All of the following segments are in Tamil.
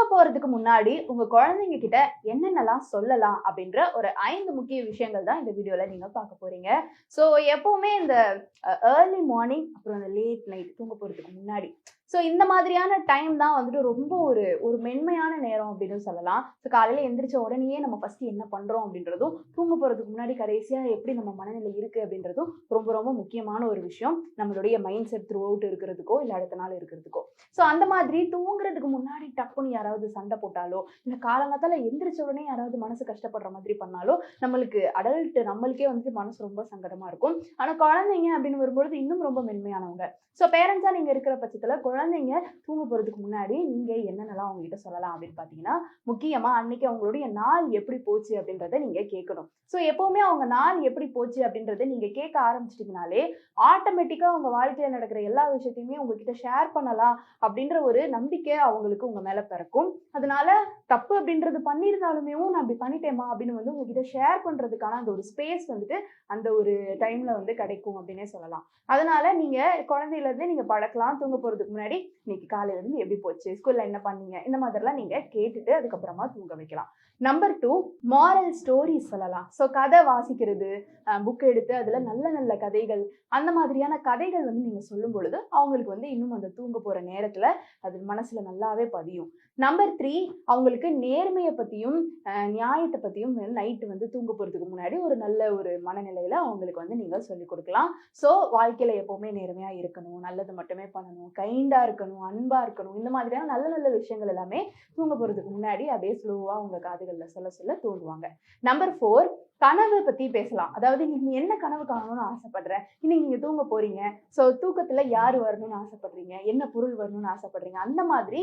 தூங்க போறதுக்கு முன்னாடி உங்க குழந்தைங்க கிட்ட என்னென்னலாம் சொல்லலாம் அப்படின்ற ஒரு ஐந்து முக்கிய விஷயங்கள் தான் இந்த வீடியோல நீங்க பார்க்க போறீங்க. ஸோ எப்பவுமே இந்த ஏர்லி மார்னிங் அப்புறம் இந்த லேட் நைட் தூங்க போறதுக்கு முன்னாடி ஸோ இந்த மாதிரியான டைம் தான் வந்துட்டு ரொம்ப ஒரு ஒரு மென்மையான நேரம் அப்படின்னு சொல்லலாம். ஸோ காலையில் எந்திரிச்ச உடனேயே நம்ம ஃபஸ்ட்டு என்ன பண்ணுறோம் அப்படின்றதும் தூங்க போகிறதுக்கு முன்னாடி கடைசியாக எப்படி நம்ம மனநிலை இருக்குது அப்படின்றதும் ரொம்ப ரொம்ப முக்கியமான ஒரு விஷயம். நம்மளுடைய மைண்ட் செட் த்ரூ அவுட் இருக்கிறதுக்கோ இல்லை அடுத்த நாள் இருக்கிறதுக்கோ. ஸோ அந்த மாதிரி தூங்குறதுக்கு முன்னாடி டப்புன்னு யாராவது சண்டை போட்டாலோ இல்லை காலங்காத்தால் எந்திரிச்ச உடனே யாராவது மனசு கஷ்டப்படுற மாதிரி பண்ணாலோ நம்மளுக்கு அடல்ட் நம்மளுக்கே வந்துட்டு மனசு ரொம்ப சங்கடமாக இருக்கும். ஆனால் குழந்தைங்க அப்படின்னு வரும்பொழுது இன்னும் ரொம்ப மென்மையானவங்க. ஸோ பேரண்ட்ஸாக நீங்கள் இருக்கிற பட்சத்தில் குழந்தை குழந்தைங்க தூங்க போகிறதுக்கு முன்னாடி நீங்கள் என்னென்னலாம் அவங்க கிட்ட சொல்லலாம் அப்படின்னு பார்த்தீங்கன்னா முக்கியமாக அன்னைக்கு அவங்களுடைய நாள் எப்படி போச்சு அப்படின்றத நீங்கள் கேட்கணும். ஸோ எப்போவுமே அவங்க நாள் எப்படி போச்சு அப்படின்றத நீங்கள் கேட்க ஆரம்பிச்சிட்டிங்கனாலே ஆட்டோமேட்டிக்காக அவங்க வாழ்க்கையில் நடக்கிற எல்லா விஷயத்தையுமே உங்ககிட்ட ஷேர் பண்ணலாம் அப்படின்ற ஒரு நம்பிக்கை அவங்களுக்கு உங்கள் மேலே பிறக்கும். அதனால தப்பு அப்படின்றது பண்ணியிருந்தாலுமே நான் இப்படி பண்ணிட்டேமா அப்படின்னு வந்து உங்ககிட்ட ஷேர் பண்ணுறதுக்கான அந்த ஒரு ஸ்பேஸ் வந்துட்டு அந்த ஒரு டைமில் வந்து கிடைக்கும் அப்படின்னே சொல்லலாம். அதனால நீங்கள் குழந்தையிலேருந்தே நீங்கள் பழக்கலாம் தூங்க போகிறதுக்கு முன்னாடி இன்னைக்கு காலையிலேருந்து எப்படி போச்சு? ஸ்கூலில் என்ன பண்ணீங்க? இந்த மாதிரிலாம் நீங்கள் கேட்டுட்டு அதுக்கப்புறமா தூங்க வைக்கலாம். நம்பர் டூ மாரல் ஸ்டோரிஸ் சொல்லலாம். ஸோ கதை வாசிக்கிறது புக் எடுத்து அதில் நல்ல நல்ல கதைகள் அந்த மாதிரியான கதைகள் வந்து நீங்கள் சொல்லும் பொழுது அவங்களுக்கு வந்து இன்னும் அந்த தூங்க போகிற நேரத்தில் அது மனசில் நல்லாவே பதியும். நம்பர் த்ரீ அவங்களுக்கு நேர்மையை பற்றியும் நியாயத்தை பற்றியும் நைட்டு வந்து தூங்க போகிறதுக்கு முன்னாடி ஒரு நல்ல ஒரு மனநிலையில் அவங்களுக்கு வந்து நீங்கள் சொல்லிக் கொடுக்கலாம். ஸோ வாழ்க்கையில் எப்போவுமே நேர்மையாக இருக்கணும் நல்லது மட்டுமே பண்ணணும் கைண்டாக இருக்கணும் அன்பாக இருக்கணும் இந்த மாதிரியான நல்ல நல்ல விஷயங்கள் எல்லாமே தூங்க போகிறதுக்கு முன்னாடி அப்படியே ஸ்லோவாக உங்கள் காதுகளில் சொல்ல சொல்ல தூங்குவாங்க. நம்பர் ஃபோர் கனவு பத்தி பேசலாம். அதாவது நீங்க என்ன கனவு காணணும்னு ஆசைப்படுற? இன்னைக்கு நீங்க தூங்க போறீங்க. ஸோ தூக்கத்துல யார் வரணும்னு ஆசைப்படுறீங்க? என்ன பொருள் வரணும்னு ஆசைப்படுறீங்க? அந்த மாதிரி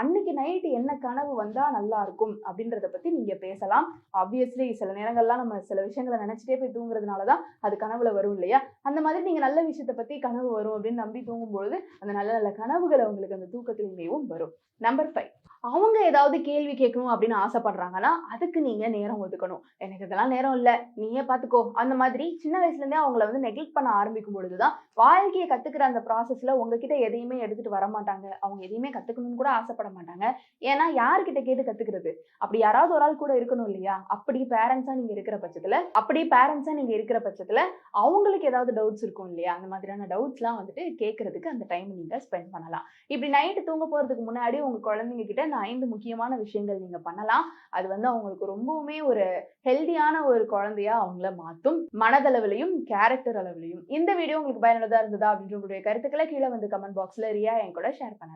அன்னைக்கு நைட்டு என்ன கனவு வந்தா நல்லா இருக்கும் அப்படின்றத பத்தி நீங்க பேசலாம். ஆப்வியஸ்லி சில நேரங்கள்லாம் நம்ம சில விஷயங்களை நினைச்சிட்டே போய் தூங்குறதுனாலதான் அது கனவுல வரும் இல்லையா? அந்த மாதிரி நீங்க நல்ல விஷயத்தை பத்தி கனவு வரும் அப்படின்னு நம்பி தூங்கும்பொழுது அந்த நல்ல நல்ல கனவுகள் அவங்களுக்கு அந்த தூக்கத்திலுமேவும் வரும். நம்பர் ஃபைவ் அவங்க ஏதாவது கேள்வி கேட்கணும் அப்படின்னு ஆசைப்படுறாங்கன்னா அதுக்கு நீங்கள் நேரம் ஒதுக்கணும். எனக்கு இதெல்லாம் நேரம் இல்லை நீயே பார்த்துக்கோ அந்த மாதிரி சின்ன வயசுலேருந்தே அவங்கள வந்து நெக்லெக்ட் பண்ண ஆரம்பிக்கும் பொழுதுதான் வாழ்க்கையை கற்றுக்கிற அந்த ப்ராசஸில் உங்ககிட்ட எதையுமே எடுத்துகிட்டு வர மாட்டாங்க. அவங்க எதையுமே கற்றுக்கணும்னு கூட ஆசைப்பட மாட்டாங்க. ஏன்னா யார்கிட்ட கேட்டு கற்றுக்கிறது அப்படி யாராவது ஒரு ஆள் கூட இருக்கணும் இல்லையா? அப்படி பேரண்ட்ஸாக நீங்கள் இருக்கிற பட்சத்தில் அப்படி பேரண்ட்ஸாக நீங்கள் இருக்கிற பட்சத்தில் அவங்களுக்கு ஏதாவது டவுட்ஸ் இருக்கும் இல்லையா? அந்த மாதிரியான டவுட்ஸ்லாம் வந்துட்டு கேட்கறதுக்கு அந்த டைம் நீங்கள் ஸ்பெண்ட் பண்ணலாம். இப்படி நைட்டு தூங்க போகிறதுக்கு முன்னாடி உங்கள் குழந்தைங்க கிட்ட இந்த ஐந்து முக்கியமான விஷயங்கள் நீங்க பண்ணலாம். அது வந்து அவங்களுக்கு ரொம்பவுமே ஒரு ஹெல்தியான ஒரு குழந்தையா அவங்கள மாற்றும் மனதளவிலையும் கேரக்டர் அளவிலையும். இந்த வீடியோ உங்களுக்கு பயனுள்ளதா இருந்ததா அப்படின்ற உங்களுடைய கருத்துக்களை கீழே வந்து கமெண்ட் பாக்ஸ்ல ரியா என் கூட ஷேர் பண்ணலாம்